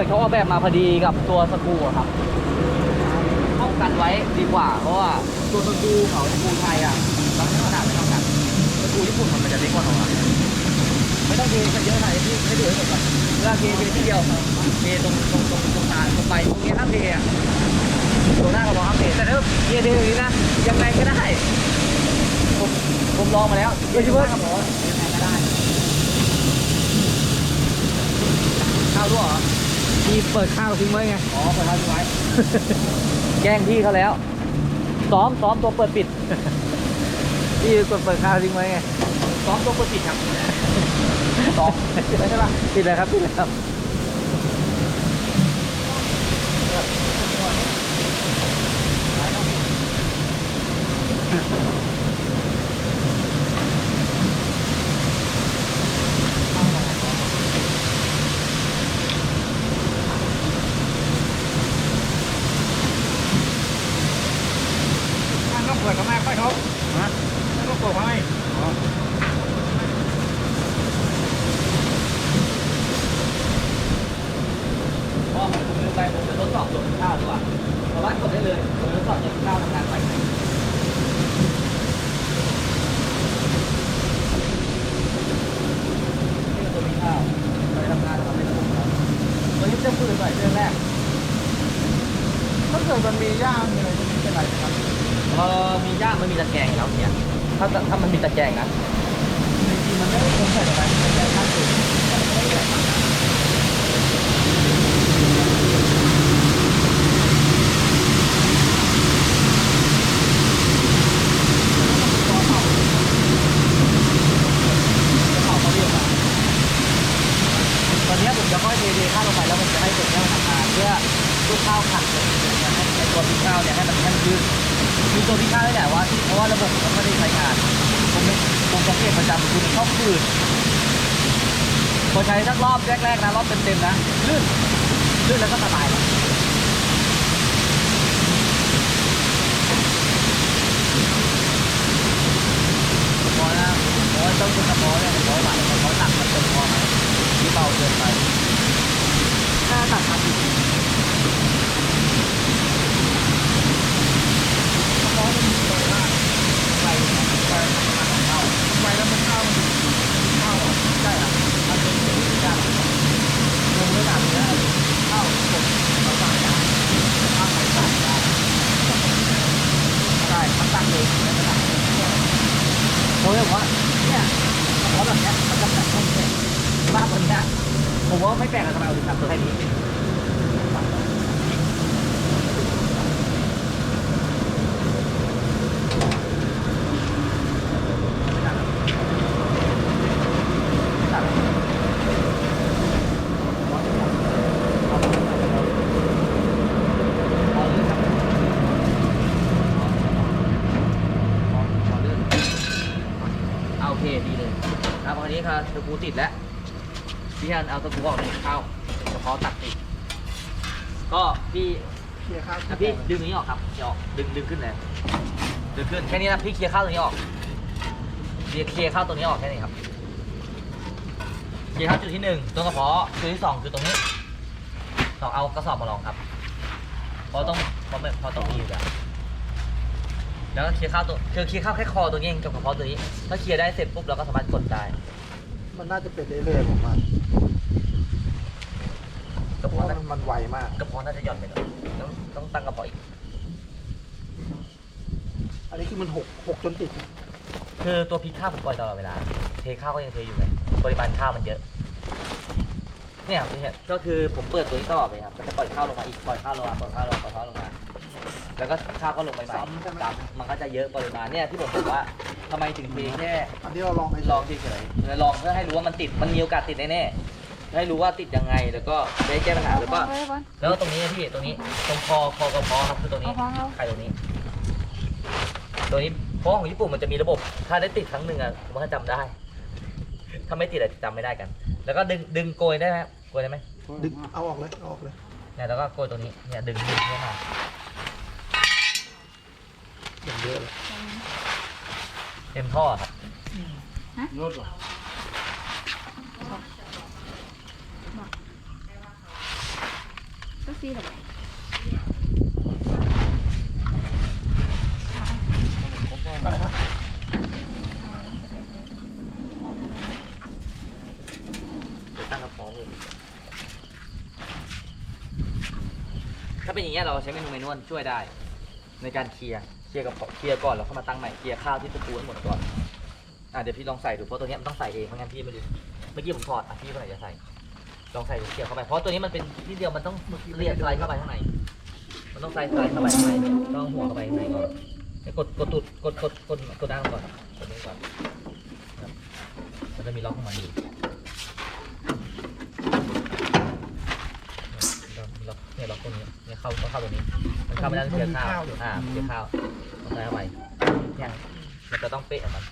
ือเหมือนเขาออกแบบมาพอดีกับตัวสกรูอะครับป้องกันไว้ดีกว่า เพราะว่าตัวสกรูเขาสกรูไทยอะบางขนาดไม่เท่ากันสกรูญี่ปุ่นมันจะเล็กกว่าของเราไม่ต้องเทกันเยอะขนาดนี้พี่ไม่ดูให้หมดก่อนเวลาเทเทที่เดียวเทตรงตรงตรงตรงตาตรงไปตรงนี้ห้ามเทอะตรงหน้าเราบอกห้ามเทแต่ถ้าเทเทอย่างนี้นะยังไงก็ได้ผมผมลองมาแล้วโดยเฉพาะกับหมยังไงก็ได้ข้าวรั่วเหรอ ที่เปิดข้าวทิ้งไว้ไง อ๋อเปิดข้าวทิ้งไว้ แกล้งพี่เขาแล้ว ซ้อมซ้อมตัวเปิดปิดที่กดเปิดข้าวทิ้งไว้ไง ซ้อมตัวเปิดปิดครับ ซ้อมใช่ปะปิดเลยครับปิดเลยครับ มันต้องเปิดทำไมค่อยเขาฮะมันต้องเปิดทำไม พอผมลืมไปผมจะทดสอบตัวข้าวดีกว่าเพราะว่ากดได้เลยผมทดสอบตัวข้าวทำงานไปนี่คือตัวมีข้าวไปทำงานทำให้ระบบเราตัวนี้จะฟื้นหน่อยเรื่องแรก ถ้าเกิดมันมีย่างมีอะไรจะไม่เป็นไรนะครับ เออมีย่างมันมีตะแกรงแล้วเนี่ย ถ้า ถ้ามันมีตะแกรงนะ จริงๆมันไม่ได้ควรใส่อะไรมันแค่ขั้นสุด เอาเขาเรียกมาตอนนี้ผมจะค่อยเทเทข้าวลงไปแล้วผมจะให้ตัวนี้มันทำงานเพื่อลูกข้าวขัดเลยนะให้ในตัวพริกข้าวเนี่ยให้มันให้มันยืดมีตัวพริกข้าวนี่แหละว่าที่เพราะว่าระบบมันไม่ได้ใช้งาน ผมผมสังเกตประจำคือมันชอบคืดพ อใช้สักรอบแรกๆนะรอบเต็มๆนะลื่นลื่นแล้วก็สบายแล้วพอนะพอต้องคุณกระเพอเนี่ยพอหวานกระเพาะหนักมันเต็มพอไหมที่เบาเกินไปถ้าตัดมาผิด เพราะมันมีไฟมากไฟไฟมันเข้าไฟแล้วมันเข้ามันเข้าอะ ใช่ครับมันเป็นสิ่งที่ยากลงระดับเนี้ยเข้าผมเราสั่งได้เข้าไปสั่งได้ใช่มันตั้งเองในระดับผมเลยบอกว่าเนี่ยเพราะแบบเนี้ยมันจะแบบไม่แข็งมากกว่านี้ผมว่าไม่ แปลกอะทำไมเอาถึงทำตัวแค่นี้โอเคดีเลยครับวันนี้ครับตะปูติดแล้ว พี่ฮันเอาตะปูออกเลยเข้ากระเพาะตัดติดก็พี่เคลียร์ข้าวอะพี่ดึงนี้ออกครับเดี๋ยวออกดึงดึงขึ้นเลยดึงขึ้นแค่นี้นะพี่เคลียร์ข้าวตัวนี้ออกเคลียร์เคลียร์ข้าวตัวนี้ออกแค่นี้ครับเคลียร์ข้าวจุดที่หนึ่งตรงกระเพาะจุดที่สองคือตรงนี้ลองเอากระสอบมาลองครับเพราะต้องเพราะไม่เพราะต้องมีอยู่แล้วแล้วก็เคลียร์ข้าวตัวคือเคลียร์ข้าวแค่คอตัวนี้เองกับกระเพาะตัวนี้ถ้าเคลียร์ได้เสร็จปุ๊บเราก็สามารถกดได้ มันน่าจะเป็นเรื่อยๆผมว่ากระเพราะเพาะว่าน่ามันมันไวมากกระเพาะน่าจะหย่อนไปหน่อยต้องต้องตั้งกระเพาะอีก อันนี้คือมันหกหกจนติด คือตัวพริกข้าวผมปล่อยตลอดเวลา เทข้าวก็ยังเทอยู่เลยปริมาณข้าวมันเยอะ เนี่ยเนี่ยก็คือผมเปิดตัวนี้ตลอดเลยครับมันจะปล่อยข้าวลงมาอีก ปล่อยข้าวลงมา ปล่อยข้าวลงมา ปล่อยข้าวลงมา แล้วก็ข้าวก็ลงไปใหม่ซ้ำใช่ไหมซ้ำมันก็จะเยอะปริมาณ เนี่ยที่ผมบอกว่า ทำไมถึงเทแค่อันที่เราลองไปลองเฉยๆแล้วลองเพื่อให้รู้ว่ามันติด มันมีโอกาสติดแน่ๆให้รู้ว่าติดยังไง แล้วก็ได้แก้ปัญหา แล้วก็ แล้วก็ตรงนี้นะพี่ ตรงนี้ ตรงคอ คอกระเพาะครับคือตรงนี้เอาเอาไข่ตรงนี้ ตัวนี้ เพราะของญี่ปุ่นมันจะมีระบบ ถ้าได้ติดครั้งหนึ่งอะผมก็จำได้ ถ้าไม่ติดอะจำไม่ได้กัน แล้วก็ดึง ดึงโกยได้ไหมครับโกยได้ไหมดึง เอาออกเลย เอาออกเลยเนี่ยแล้วก็โกยตรงนี้ เนี่ยดึงดึงเข้ามาอย่างเยอะเลย เต็มท่อครับรถหรอซี่ทำไมอะไรนะเดี๋ยวตั้งกระเพาะเลยถ้าเป็นอย่างเงี้ยเราใช้เมนูเมนวลช่วยได้ ในการเคลียร์ เคลียร์กับเคลียร์ก่อนแล้วเข้ามาตั้งใหม่เคลียร์ข้าวที่ตะปูให้หมดก่อนอะเดี๋ยวพี่ลองใส่ดูเพราะตัวเนี้ยมันต้องใส่เองเพราะงั้นพี่ไม่รู้เมื่อกี้ผมถอดอะพี่คนไหนจะใส่ลองใส่ดูเคลียร์เข้าไปเพราะตัวนี้มันเป็นที่เดียวมันต้องเรียดสไลด์เข้าไปข้างในมันต้องใส่สไลด์เข้าไปข้างในต้องหัวเข้าไปข้างในก่อนให้กดกดตุดกดกดกดกดด้านก่อนกดนี้ก่อนมันจะมีล็อกของมันอยู่ เราเนี่ยเราคนนี้เนี่ยเข้าเข้าตรงนี้ มันเข้าไม่ได้ต้องเคลียร์ข้าวอ่าเคลียร์ข้าวต้องใส่เข้าไปเนี่ยมันจะต้องเป๊ะกับมัน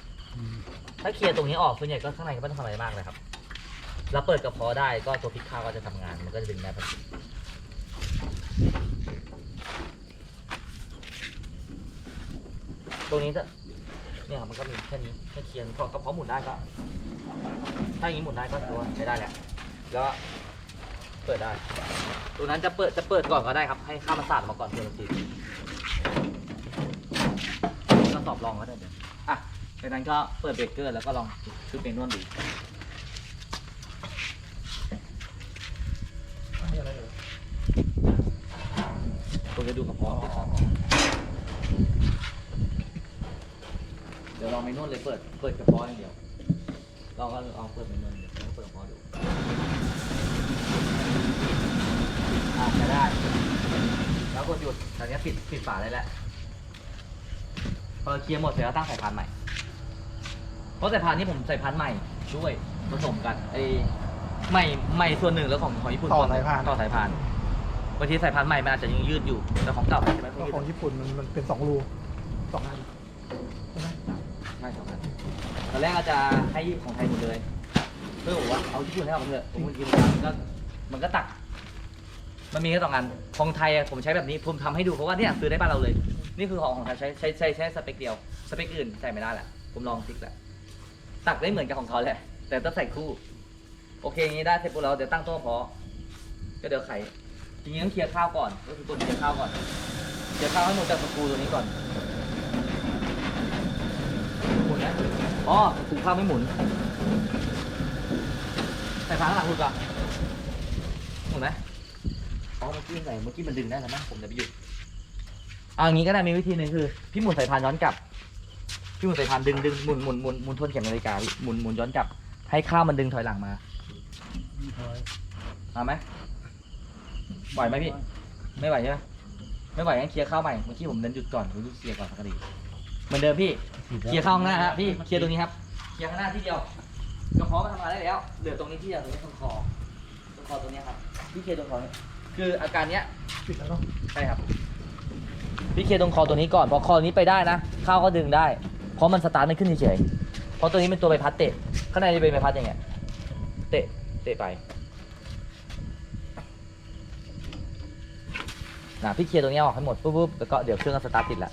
ถ้าเคลียร์ตรงนี้ออกส่วนใหญ่ก็ข้างในก็ไม่ต้องทำอะไรมากเลยครับเราเปิดกระเพาะได้ก็ตัวพริกข้าวก็จะทำงานมันก็จะดึงได้พอดีตรงนี้จะเนี่ยมันก็มีแค่นี้แค่เคลียร์พอกระเพาะหมุนได้ก็ถ้าอย่างนี้หมุนได้ก็ถือว่าใช้ได้แหละแล้วก็ เปิดได้ ตัวนั้นจะเปิดจะเปิดก่อนก็ได้ครับ ให้ข้ามันสาดออกมาก่อนเพื่อนทีก็สอบลองก็ได้เดี๋ยวอะจากนั้นก็เปิดเบรกเกอร์แล้วก็ลองชุดเมนวลดูไม่อะไรเลยคุณจะดูกระเพาะเดี๋ยวลองเมนวลเลยเปิดเปิดกระเพาะอย่างเดียวลองก็ลองเปิดเมนวลเดี๋ยวลองเปิดกระเพาะดู อะจะได้ แล้วกดหยุดตอนนี้ปิดปิดฝาได้แล้วพอเคลียร์หมดเสร็จแล้วตั้งสายพานใหม่ เพราะสายพานนี้ผมใส่พานใหม่ช่วยผสมกันไอ้ใหม่ใหม่ส่วนหนึ่งแล้วของของญี่ปุ่นต่อสายพาน ต่อสายพานบางทีสายพานใหม่มันอาจจะยังยืดอยู่แต่ของเก่ามันจะไม่ค่ก็อยยืดของญี่ปุ่นมันมันเป็นสองรูสองอันใช่ไหมไม่สองอันตอนแรกอาจจะให้ของไทยหมดเลยเพื่อบอกว่าเอาญี่ปุ่นให้ออกมาเถอะผมกินมันก็ มันก็ตัก มันมีแค่สองอันของไทยอะผมใช้แบบนี้ผมทำให้ดูเพราะว่าเนี่ยซื้อได้บ้านเราเลย นี่คือของของไทยใช้ใช้ใช้ใช้สเปคเดียวสเปคอื่นใส่ไม่ได้แหละผมลองฟิกแล้วตักได้เหมือนกับของเขาแหละ แต่ต้องใส่คู่ โอเคอย่างนี้ได้เสร็จปุ๊บเราเดี๋ยวตั้งโต๊ะพาะก็เดี๋ยวไข่จริงๆต้องเคลียร์ข้าวก่อนก็คือกดเคลียร์ข้าวก่อนเคลียร์ข้าวให้หมดจากสกรูตัวนี้ก่อนหมุนนะอ๋อสกรูข้าวไม่หมุนใส่พาข้างหลังหลุดก่อน หมุนไหมอ๋อเมื่อกี้ใส่เมื่อกี้มันดึงได้แล้วนะผมจะไปหยุดเอาอย่างนี้ก็ได้มีวิธีหนึ่งคือ พี่หมุนสายพานย้อนกลับ พี่หมุนสายพานดึงดึงหมุนหมุนหมุนหมุนทวนเข็มนาฬิกาพี่หมุนหมุนย้อนกลับ ให้ข้าวมันดึงถอยหลังมามาไหมไหวไหมพี่ ไม่ไหวใช่ไหมไม่ไหวงั้นเคลียร์ข้าวใหม่เมื่อกี้ผมเดินหยุดก่อนผมต้องเคลียร์ก่อนสักทีเหมือนเดิมพี่เคลียร์ข้าวข้างหน้าฮะพี่เคลียร์ตรงนี้ครับเคลียร์ข้างหน้าที่เดียวกระเพาะมันทำงานได้แล้วเหลือตรงนี้ที่เดียวตรงนี้ตรงคอตรง คอตรงเนี้ยครับพี่เคลียร์ตรงคอนี้คืออาการเนี้ยปิดแล้วเนาะใช่ครับพี่เคลียร์ตรงคอตัวนี้ก่อนพอคอนี้ไปได้นะข้าวก็ดึงได้ เพราะมันสตาร์ทมันขึ้นเฉยๆเพราะตัวนี้เป็นตัวใบพัดเตะข้างในจะเป็นใบพัดอย่างเงี้ยเตะเตะไปนะพี่เคลียร์ตรงนี้ออกให้หมดปุ๊บปุ๊บแล้วก็เดี๋ยวเครื่องก็สตาร์ทติดละ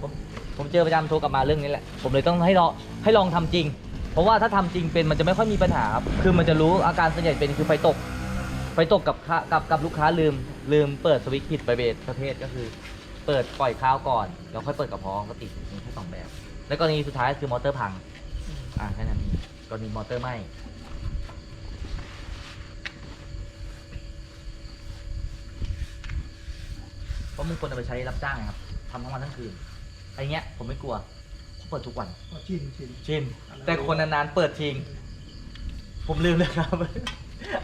ผมผม เจอประจำโทรกลับมาเรื่องนี้แหละ ผมเลยต้องให้ลองให้ลองทำจริง เพราะว่าถ้าทำจริงเป็นมันจะไม่ค่อยมีปัญหาครับคือมันจะรู้อาการส่วนใหญ่เป็นคือไฟตก ไฟตกกับค้ากับกับลูกค้าลืม ลืมเปิดสวิตช์ผิดไปเบสประเภทก็คือ เปิดปล่อยข้าวก่อนแล้วค่อยเปิดกระเพาะก็ติดมีแค่สองแบบ แล้วกรณีสุดท้ายคือมอเตอร์พังอ่าแค่นั้นเองกรณีมอเตอร์ไหมเพราะมึงคนเอาไปใช้รับจ้างไงครับทำทั้งวันทั้งคืน ไอ้เงี้ยผมไม่กลัวผมเปิดทุกวันอ๋อชินชิน ชินแต่คนนานๆเปิดทิ้งผมลืมเลยครับ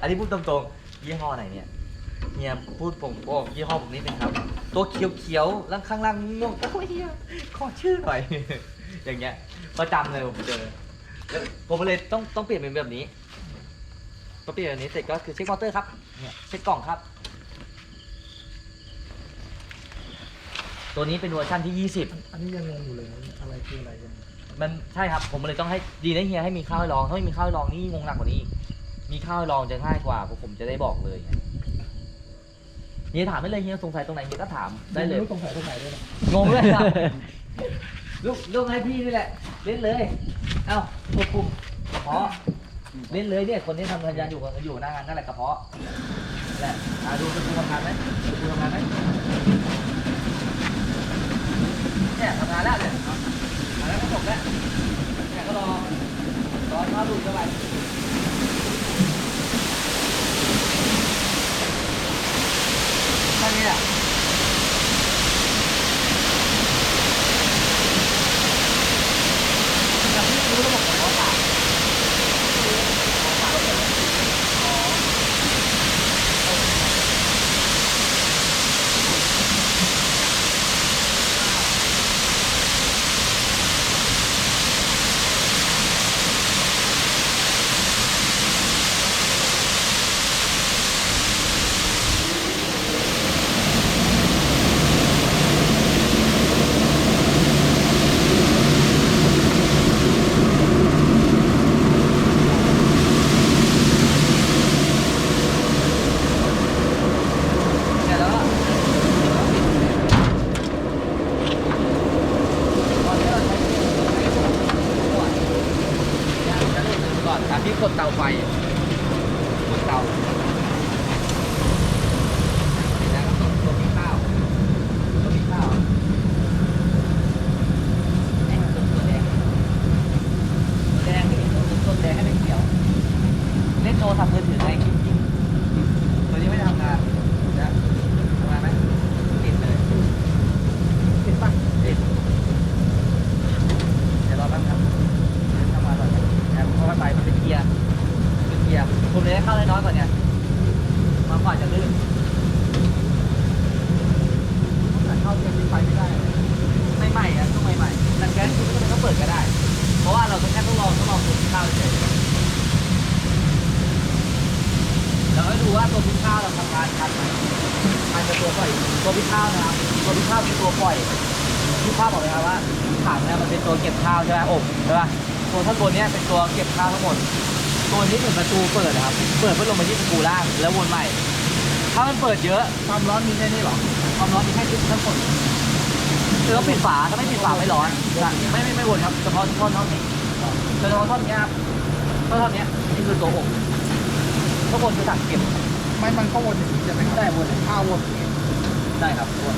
อันนี้พูดตรงๆยี่ห้อไหนเนี่ยเฮียพูดผมบอกยี่ห้อผมนิดนึงครับ ตัวเขียวๆแล้วข้างล่างม่วงโอ้ยเฮียขอชื่อหน่อย อย่างเงี้ยประจำเลยผมเจอแล้วผมเลยต้องต้องเปลี่ยนเป็นแบบนี้พอเปลี่ยนแบบนี้เสร็จก็คือเช็คมอเตอร์ครับเนี่ยเช็คกล่องครับ ตัวนี้เป็นเวอร์ชันที่ 20อันอันนี้ยังงงอยู่เลยนะอะไรคืออะไรกันมันใช่ครับ ผมเลยต้องให้ดีนะเฮียให้มีข้าวให้ลองถ้าไม่มีข้าวให้ลองนี่งงหนักกว่านี้อีกมีข้าวให้ลองจะง่ายกว่าเพราะผมจะได้บอกเลยไงเฮียถามได้เลยเฮียสงสัยตรงไหนเฮียก็ถามได้เลยม่ต้องใส่ตรงไหนด้วยนะงงเลยครับ ลูกลูกให้พี่นี่แหละ เล่นเลย เอ้าควบคุมเพาะเล่นเลยเนี่ยคนที่ทำสัญญาณอยู่อยู่หน้างานนั่นแหละกระเพาะแหละอะดูสกูทำงานไหมสกูทำงานไหม เนี่ยทำงานแล้วเนี่ยทำงาแล้วก็จบแล้วเนี่ยก็รอรอข้าดูดเข้าไปแค่นี้แหละยังไม่รู้ระบบของเขาค่ะ เสร็จแล้วก็ตอนนี้เราใช้ก่อนเนี่ยจะเริ่มดูก่อนอะพี่กดเตาไฟกดเตาแล้วก็กดตัวพี่ข้าวตัวพี่ข้าวไอ้ตัวตัวแดงตัวแดงให้เป็นตัวตัวแดงให้เป็นเขียว เล่นโทรศัพท์มือถือไงจริงๆตัวนี้ไม่ได้ทำงานนะทำงานไหมติดเลยติดปะติดเดี๋ยวรอแป๊บครับทำงานก่อนนะเพราะว่าไฟมันเป็นเกียร์เป็นเกียร์ผมเลยให้เข้าได้น้อยกว่าเนี่ยมันกว่าจะลื่น แต่เข้าเกมนี้ไปไม่ได้ ไม่ใหม่อะต้องใหม่ๆแต่แก๊สคุณก็เปิดก็ได้ เพราะว่าเราต้องแค่ต้องลองต้องลองตัวพิ ข้าวเฉยเราให้ดูว่าตัวพิข้าวเราทำงานทันไหมมันจะตัวปล่อยตัวพิข้าวนะครับตัวพิข้าวเป็นตัวปล่อยพิข้าวบอกเลยครับว่าถังเนี่ยมันเป็นตัวเก็บข้าวใช่ไหมอบใช่ป่ะตัวท่านบนเนี่ยเป็นตัวเก็บข้าวทั้งหมดตัวนี้เป็นประตูเปิดนะครับ เปิดเพื่อลงมาที่ประตูล่างแล้ววนใหม่ ถ้ามันเปิดเยอะความร้อนมีแค่นี้หรอความร้อนมีแค่ที่ทั้งหมดคือต้องปิดฝาถ้าไม่ปิดฝาไม่ร้อนไม่ไม่ไม่วนครับเฉพาะท่อนท่อน นี้เฉพาะท่อนเนี้ยครับท่อนท่อนเนี้ยนี่คือตัวอบข้างบนคือถังเก็บไม่มันก็วนอย่างนี้ใช่ไหมครับได้วนข้าววนอย่างนี้ได้ครับวน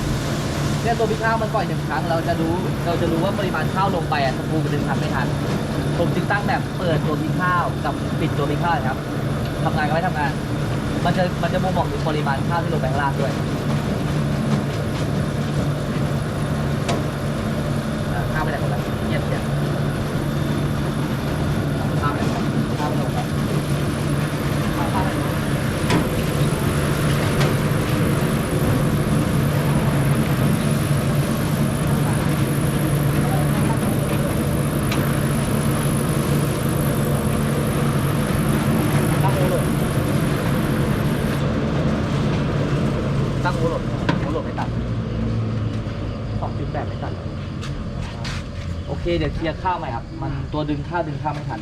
เนี่ยตัวพี่ข้าวมันปล่อยหนึ่งครั้งเราจะรู้เราจะรู้ว่าปริมาณข้าวลงไปอะสกรูมันดึงทันไม่ทันผมจึงตั้งแบบเปิดตัวพี่ข้าวกับปิดตัวพี่ข้าวครับทำงานกับไม่ทำงาน มันจะมันจะบ่งบอกถึงปริมาณข้าวที่ลงไปข้างล่างด้วยอ่าข้าวไปไหนหมดแล้วเงียบเงียบข้าวไปไหนหมดข้าวไปลงไปข้าวข้าวไปไหนตั้งโอโหลดตั้งโอโหลดโอโหลดไม่ตัดสองจุดแปดไม่ตัดโอ เดี๋ยวเคลียร์ข้าวใหม่ครับ มันตัวดึงข้าวดึงข้าวไม่ทัน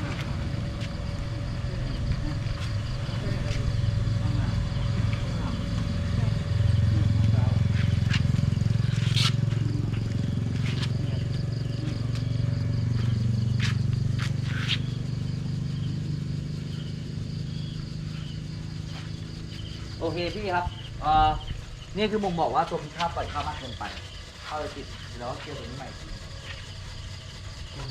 โอเคพี่ครับเอ่อนี่คือมุมบอกว่าตัวพิข้าวปล่อยข้าวมากเกินไปเข้าเลยติดแล้วเคลียร์ตัวนี้ใหม่ ปร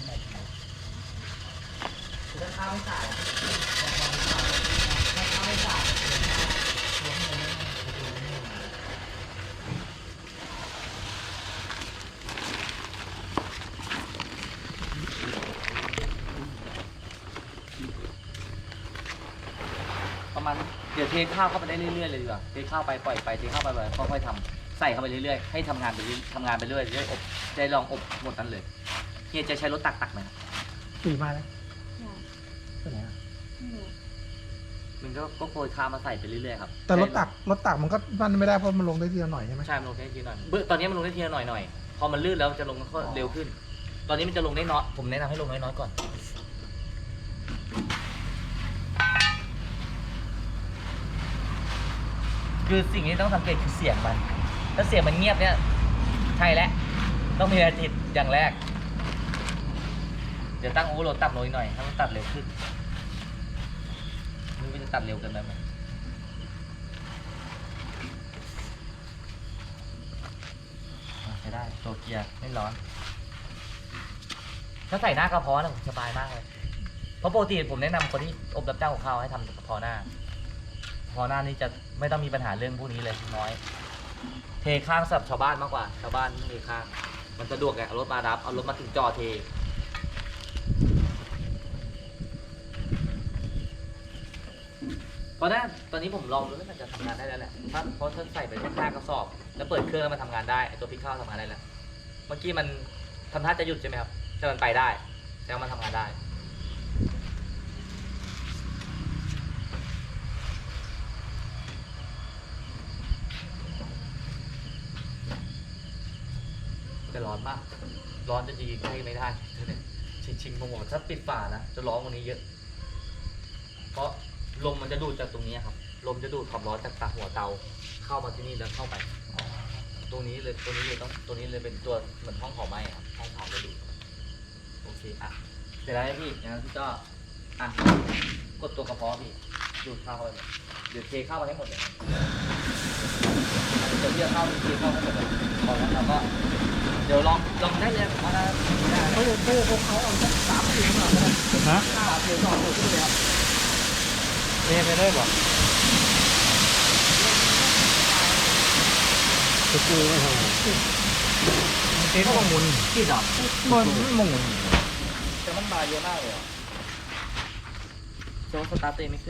ะมาณเดี๋ยวเทข้าวเข้าไปได้เรื่อยๆเลยดีกว่าเทข้าวไปปล่อยไปเทข้าวไปปล่อยค่อยๆทำใส่เข้าไปเรื่อยๆให้ทำงานไปเรื่อยทำงานไปเรื่อยจะได้อบจะได้ลองอบหมดนั้นเลย ฮียจะใช้รถตักตักไหมครับสี่มาแล้วตัวไหนอะมันก็ก็โกยข้าวมาใส่ไปเรื่อยๆครับแต่รถตักรถตักมันก็มันไม่ได้เพราะมันลงได้ทีละหน่อยใช่ไหมใช่มันลงได้ทีละหน่อยเบื้องตอนนี้มันลงได้ทีละหน่อยหน่อยพอมันลื่นแล้วจะลงก็เร็วขึ้น ตอนนี้มันจะลงได้น้อยผมแนะนำให้ลงน้อยๆก่อนคือสิ่งที่ต้องสังเกตคือเสียงมัน ถ้าเสียงมันเงียบเนี่ย ใช่แล้ว ต้องมีอะไรติดอย่างแรกเดี๋ยวตั้งโอเวอร์โหลดต่ำลงอีกหน่อยให้มันตัดเร็วขึ้นมันจะตัดเร็วเกินไปไหมอะใช้ได้ตัวเกียร์ไม่ร้อน ถ้าใส่หน้ากระเพาะนะผมสบายมากเลย เพราะปกติผมแนะนำคนที่อบรับจ้างของข้าวให้ทำกระเพาะหน้ากระเพาะหน้านี่จะไม่ต้องมีปัญหาเรื่องพวกนี้เลยน้อย เทข้างสำหรับชาวบ้านมากกว่า ชาวบ้านเทข้าง มันสะดวกไงเอารถมารับเอารถมาถึงจอเท เพ ราะนั้นตอนนี้ผมลองดูแล้วมันจะทำงานได้แล้วแหละถ้าเพราะถ้าใส่ไปแค่ข้ากระสอบ แล้วเปิดเครื่องแล้วมันทำงานได้ไอตัวพิกข้าวทำงานได้แล้ว เมื่อกี้มันทำท่าจะหยุดใช่ไหมครับ แต่มันไปได้ แต่ว่ามันทำงานได้ แต่ร้อนมาก ร้อนจะยิงให้ไม่ได้ ชิงชิงๆผมบอกถ้าปิดฝานะจะร้อนกว่านี้เยอะ เพราะ ลมมันจะดูดจากตรงนี้ครับลมจะดูดความร้อนจากตาหัวเตาเข้ามาที่นี่แล้วเข้าไปตรงนี้เลยตรงนี้เลยต้องตรงนี้เลยเป็นตัวเหมือนห้องเผาไหม้ครับห้องเผาจะดูดโอเคอะเสร็จแล้วนะพี่อย่างนั้นพี่ก็อะกดตัวกระเพาะพี่ดูดข้าวเข้าไปหมดเดี๋ยวเทข้าวมาให้หมดเลยเดี๋ยวเรียกข้าวเทข้าวให้หมดเลยพอแล้วเราก็เดี๋ยวลองลองได้เลยผมว่าได้ได้เขาจะเขาจะเขาเอาสักสามสี่ขนาดนั้นฮะสามสี่สองหมดขึ้นเลยครับ เทไปได้บ่สกูไม่ทำเทก็หมุนกี่ดอกมันหมุนแต่มันมาเยอะมากเลยโจ๊กสตาร์ทตัวเองไม่ขึ้น